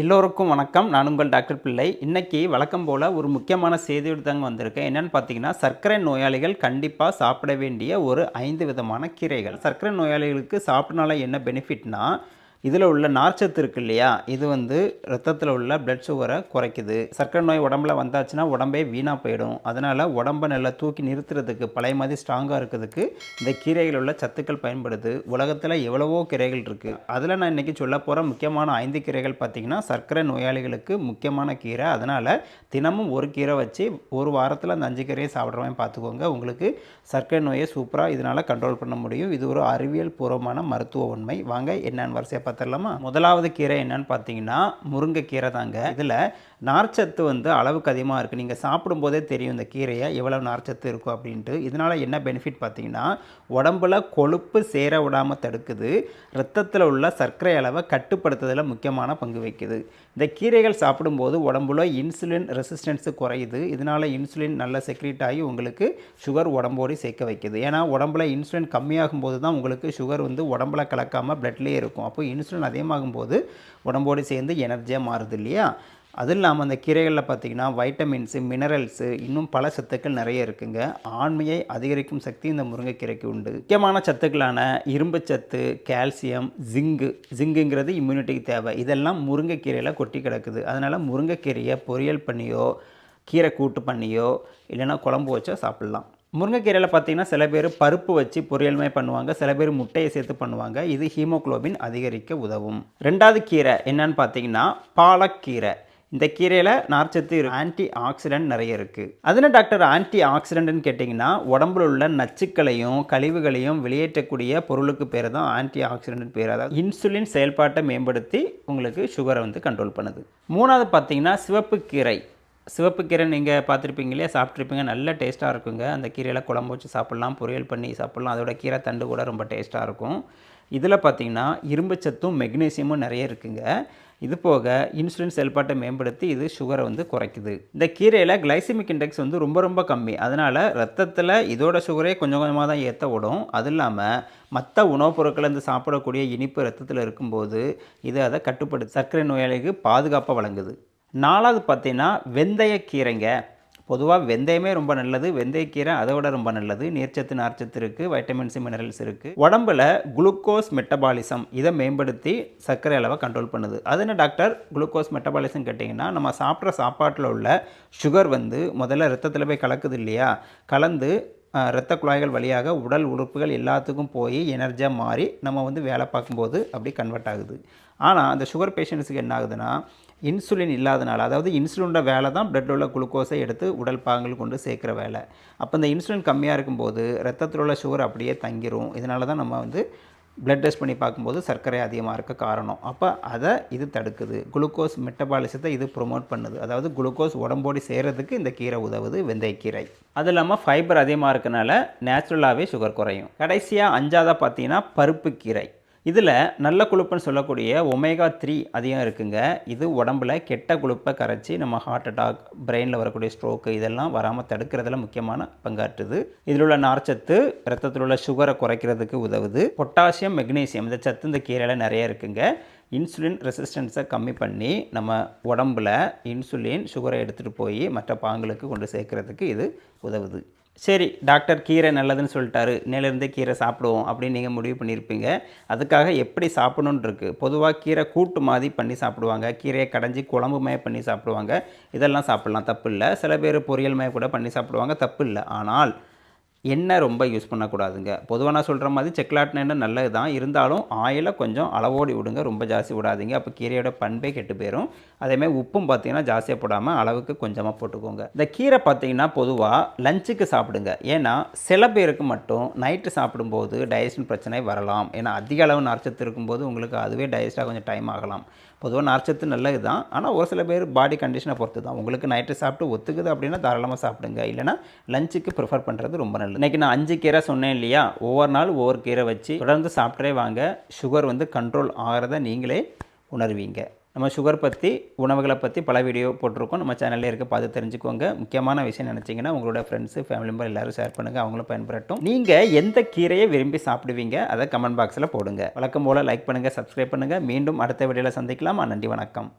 எல்லோருக்கும் வணக்கம். நான் உங்கள் டாக்டர் பிள்ளை. இன்றைக்கி வழக்கம் போல் ஒரு முக்கியமான செய்தியோடு தாங்க வந்திருக்கேன் என்னென்னு பார்த்தீங்கன்னா சர்க்கரை நோயாளிகள் கண்டிப்பாக சாப்பிட வேண்டிய ஒரு ஐந்து விதமான கீரைகள். சர்க்கரை நோயாளிகளுக்கு சாப்பிட்டனால என்ன பெனிஃபிட்னால் இதில் உள்ள நார்ச்சத்து இருக்கு இல்லையா? இது வந்து ரத்தத்தில் உள்ள பிளட் சுகரை குறைக்குது. சர்க்கரை நோய் உடம்புல வந்தாச்சுன்னா உடம்பே வீணாக போயிடும். அதனால் உடம்பை நல்லா தூக்கி நிறுத்துறதுக்கு பழைய மாதிரி ஸ்ட்ராங்காக இருக்கிறதுக்கு இந்த கீரைகள் உள்ள சத்துக்கள் பயன்படுது. உலகத்தில் எவ்வளவோ கீரைகள் இருக்குது அதில் நான் இன்றைக்கி சொல்ல போகிற முக்கியமான ஐந்து கீரைகள் பார்த்திங்கன்னா சர்க்கரை நோயாளிகளுக்கு முக்கியமான கீரை. அதனால் தினமும் ஒரு கீரை வச்சு ஒரு வாரத்தில் அந்த அஞ்சு கீரையை சாப்பிட்றவன் பார்த்துக்கோங்க. உங்களுக்கு சர்க்கரை நோயை சூப்பராக இதனால் கண்ட்ரோல் பண்ண முடியும். இது ஒரு அறிவியல் பூர்வமான மருத்துவ உண்மை. வாங்க என்னன்னு வரிசையாக பார்த்துடலாமா முதலாவது கீரை என்னன்னு பார்த்தீங்கன்னா முருங்கைக்கீரை தாங்க இதில் நார்ச்சத்து வந்து அளவுக்கு அதிகமாக இருக்குது நீங்கள் சாப்பிடும்போதே தெரியும் இந்த கீரையை எவ்வளோ நார்ச்சத்து இருக்கும் அப்படின்ட்டு. இதனால் என்ன பெனிஃபிட் பார்த்தீங்கன்னா உடம்புல கொழுப்பு சேர விடாமல் தடுக்குது. ரத்தத்தில் உள்ள சர்க்கரை அளவை கட்டுப்படுத்துதலில் முக்கியமான பங்கு வகிக்குது. இந்த கீரைகள் சாப்பிடும்போது உடம்புல இன்சுலின் ரெசிஸ்டன்ஸு குறையுது. இதனால் இன்சுலின் நல்ல செக்ரீட் ஆகி உங்களுக்கு சுகர் உடம்போடு சேர்க்க வைக்குது. ஏன்னா உடம்புல இன்சுலின் கம்மியாகும் போது தான் உங்களுக்கு சுகர் வந்து உடம்புல கலக்காமல் பிளட்லேயே இருக்கும். அப்போ இன்சுலின் அதிகமாகும் போது உடம்போடு சேர்ந்து எனர்ஜியாக மாறுது இல்லையா? அதுவும் இல்லாமல் அந்த கீரைகளில் பார்த்திங்கன்னா வைட்டமின்ஸு மினரல்ஸு இன்னும் பல சத்துக்கள் நிறைய இருக்குங்க. ஆண்மையை அதிகரிக்கும் சக்தி இந்த முருங்கைக்கீரைக்கு உண்டு. முக்கியமான சத்துக்களான இரும்பு சத்து கால்சியம் ஜிங்கு ஜிங்குங்கிறது இம்யூனிட்டிக்கு தேவை. இதெல்லாம் முருங்கைக்கீரையில் கொட்டி கிடக்குது. அதனால் முருங்கைக்கீரையை பொரியல் பண்ணியோ கீரை கூட்டு பண்ணியோ இல்லைன்னா குழம்பு வச்சோ சாப்பிட்லாம். முருங்கைக்கீரையில் பார்த்தீங்கன்னா சில பேர் பருப்பு வச்சு பொரியல்மே பண்ணுவாங்க. சில பேர் முட்டையை சேர்த்து பண்ணுவாங்க. இது ஹீமோகுளோபின் அதிகரிக்க உதவும். ரெண்டாவது கீரை என்னன்னு பார்த்தீங்கன்னா பாலக்கீரை. இந்த கீரையில் நார்ச்சத்து ஆன்டி ஆக்சிடென்ட் நிறைய இருக்குது அதில் டாக்டர்? ஆன்டி ஆக்சிடென்ட்னு கேட்டிங்கன்னா உடம்புல உள்ள நச்சுக்களையும் கழிவுகளையும் வெளியேற்றக்கூடிய பொருளுக்கு பேர் தான் ஆன்டி ஆக்சிடென்ட் பேர். அதாவது இன்சுலின் செயல்பாட்டை மேம்படுத்தி உங்களுக்கு சுகரை வந்து கண்ட்ரோல் பண்ணுது. மூணாவது பார்த்தீங்கன்னா சிவப்பு கீரை. சிவப்பு கீரை நீங்கள் பார்த்துருப்பீங்க இல்லையா? சாப்பிட்ருப்பீங்க நல்ல டேஸ்ட்டாக இருக்குங்க. அந்த கீரையில் குழம்பு வச்சு சாப்பிட்லாம் பொரியல் பண்ணி சாப்பிட்லாம். அதோட கீரை தண்டு கூட ரொம்ப டேஸ்ட்டாக இருக்கும். இதில் பார்த்தீங்கன்னா இரும்புச்சத்தும் மெக்னீசியமும் நிறைய இருக்குங்க. இது போக இன்சுலின் செயல்பாட்டை மேம்படுத்தி இது சுகரை வந்து குறைக்குது. இந்த கீரையில் கிளைசிமிக் இண்டெக்ஸ் வந்து ரொம்ப ரொம்ப கம்மி. அதனால் ரத்தத்தில் இதோட சுகரே கொஞ்சம் கொஞ்சமாக தான் ஏற்ற விடும் அது இல்லாமல் மற்ற உணவுப் பொருட்களை இருந்து சாப்பிடக்கூடிய இனிப்பு ரத்தத்தில் இருக்கும்போது இது அதை கட்டுப்படுத்து சர்க்கரை நோயாளிக்கு பாதுகாப்பாக வழங்குது. நாலாவது பார்த்தீங்கன்னா வெந்தயக்கீரைங்க பொதுவாக வெந்தயமே ரொம்ப நல்லது வெந்தயக்கீரை அதை விட ரொம்ப நல்லது நீர்ச்சத்து நார்ச்சத்து இருக்குது வைட்டமின்ஸ் மினரல்ஸ் இருக்குது உடம்புல குளுக்கோஸ் மெட்டபாலிசம் இதை மேம்படுத்தி சர்க்கரை அளவை கண்ட்ரோல் பண்ணுது. அது என்ன டாக்டர் குளுக்கோஸ் மெட்டபாலிசம் கேட்டிங்கன்னா நம்ம சாப்பிட்ற சாப்பாட்டில் உள்ள சுகர் வந்து முதல்ல ரத்தத்தில் போய் கலக்குது இல்லையா? கலந்து இரத்த குழாய்கள் வழியாக உடல் உறுப்புகள் எல்லாத்துக்கும் போய் எனர்ஜியாக மாறி நம்ம வந்து வேலை பார்க்கும்போது அப்படி கன்வெர்ட் ஆகுது. ஆனால் அந்த சுகர் பேஷண்ட்ஸுக்கு என்ன ஆகுதுன்னா இன்சுலின் இல்லாதனால அதாவது இன்சுலினோட வேலை தான் பிளட்டில் உள்ள குளுக்கோஸை எடுத்து உடல் பாகங்கள் கொண்டு சேர்க்குற வேலை. அப்போ இந்த இன்சுலின் கம்மியாக இருக்கும்போது ரத்தத்தில் உள்ள சுகர் அப்படியே தங்கிரும். இதனால தான் நம்ம வந்து பிளட் டெஸ்ட் பண்ணி பார்க்கும்போது சர்க்கரை அதிகமாக இருக்க காரணம். அப்போ அதை இது தடுக்குது. குளுக்கோஸ் மெட்டபாலிசத்தை இது ப்ரொமோட் பண்ணுது. அதாவது குளுக்கோஸ் உடம்போடி செய்கிறதுக்கு இந்த கீரை உதவுது வெந்தயக்கீரை அது இல்லாமல் ஃபைபர் அதிகமாக இருக்கனால நேச்சுரலாகவே சுகர் குறையும். கடைசியாக அஞ்சாவதாக பார்த்தீங்கன்னா பருப்பு கீரை. இதில் நல்ல கொழுப்புன்னு சொல்லக்கூடிய ஒமேகா த்ரீ அதிகம் இருக்குங்க. இது உடம்புல கெட்ட கொழுப்பை கரைச்சி நம்ம ஹார்ட் அட்டாக் பிரெயினில் வரக்கூடிய ஸ்ட்ரோக்கு இதெல்லாம் வராமல் தடுக்கிறதுல முக்கியமான பங்காற்றுது. இதில் உள்ள நார்ச்சத்து ரத்தத்தில் உள்ள சுகரை குறைக்கிறதுக்கு உதவுது. பொட்டாசியம் மெக்னீசியம் இந்த சத்து இந்த கீரையில் நிறைய இருக்குங்க. இன்சுலின் ரெசிஸ்டன்ஸை கம்மி பண்ணி நம்ம உடம்புல இன்சுலின் சுகரை எடுத்துகிட்டு போய் மற்ற பாங்களுக்கு கொண்டு சேர்க்கறதுக்கு இது உதவுது. சரி டாக்டர் கீரை நல்லதுன்னு சொல்லிட்டாரு நேலேருந்தே கீரை சாப்பிடுவோம் அப்படின்னு நீங்கள் முடிவு பண்ணியிருப்பீங்க. அதுக்காக எப்படி சாப்பிடணுன்னு இருக்குது பொதுவாக கீரை கூட்டு மாதிரி பண்ணி சாப்பிடுவாங்க. கீரையை கடைஞ்சி குழம்புமே பண்ணி சாப்பிடுவாங்க. இதெல்லாம் சாப்பிட்லாம் தப்பு இல்லை. சில பேர் பொரியல்மே கூட பண்ணி சாப்பிடுவாங்க தப்பு இல்லை. ஆனால் எண்ணெய் ரொம்ப யூஸ் பண்ணக்கூடாதுங்க. பொதுவாக நான் சொல்கிற மாதிரி செக்லாட்டின எண்ணெய் நல்லது தான் இருந்தாலும் ஆயிலை கொஞ்சம் அளவோடி விடுங்க. ரொம்ப ஜாஸ்தி விடாதீங்க. அப்போ கீரையோட பண்பே கெட்டு போயிடும் அதேமாதிரி உப்பும் பார்த்தீங்கன்னா ஜாஸ்தியாக போடாமல் அளவுக்கு கொஞ்சமாக போட்டுக்கோங்க. இந்த கீரை பார்த்தீங்கன்னா பொதுவாக லஞ்சுக்கு சாப்பிடுங்க. ஏன்னா சில பேருக்கு மட்டும் நைட்டு சாப்பிடும்போது டைஜஷன் பிரச்சனை வரலாம். ஏன்னா அதிக அளவு நார்ச்சத்து இருக்கும்போது உங்களுக்கு அதுவே டைஜஸ்டாக கொஞ்சம் டைம் ஆகலாம். பொதுவாக நார்ச்சத்து நல்லது தான் ஆனால் ஒரு சில பேர் பாடி கண்டிஷனை பொறுத்து தான் உங்களுக்கு நைட்டு சாப்பிட்டு ஒத்துக்குது அப்படின்னா தாராளமாக சாப்பிடுங்க. இல்லைனா லஞ்சுக்கு ப்ரிஃபர் பண்ணுறது ரொம்ப நல்லது. நல்லது இன்றைக்கி நான் அஞ்சு கீரை சொன்னேன் இல்லையா? ஒவ்வொரு நாள் ஒவ்வொரு கீரை வச்சு தொடர்ந்து சாப்பிட்டே வாங்க. சுகர் வந்து கண்ட்ரோல் ஆகிறத நீங்களே உணர்வீங்க. நம்ம சுகர் பற்றி உணவுகளை பற்றி பல வீடியோ போட்டிருக்கோம். நம்ம சேனல்லே இருக்க பார்த்து தெரிஞ்சுக்கோங்க. முக்கியமான விஷயம் நினச்சிங்கன்னா உங்களோட ஃப்ரெண்ட்ஸு ஃபேமிலி மெம்பர் எல்லோரும் ஷேர் பண்ணுங்கள் அவங்களும் பயன்படட்டும் நீங்கள் எந்த கீரையை விரும்பி சாப்பிடுவீங்க? அதை கமெண்ட் பாக்ஸில் போடுங்க. வழக்கம் போல் லைக் பண்ணுங்கள் சப்ஸ்கிரைப் பண்ணுங்கள் மீண்டும் அடுத்த வீடியோவில் சந்திக்கலாமா. நன்றி வணக்கம்.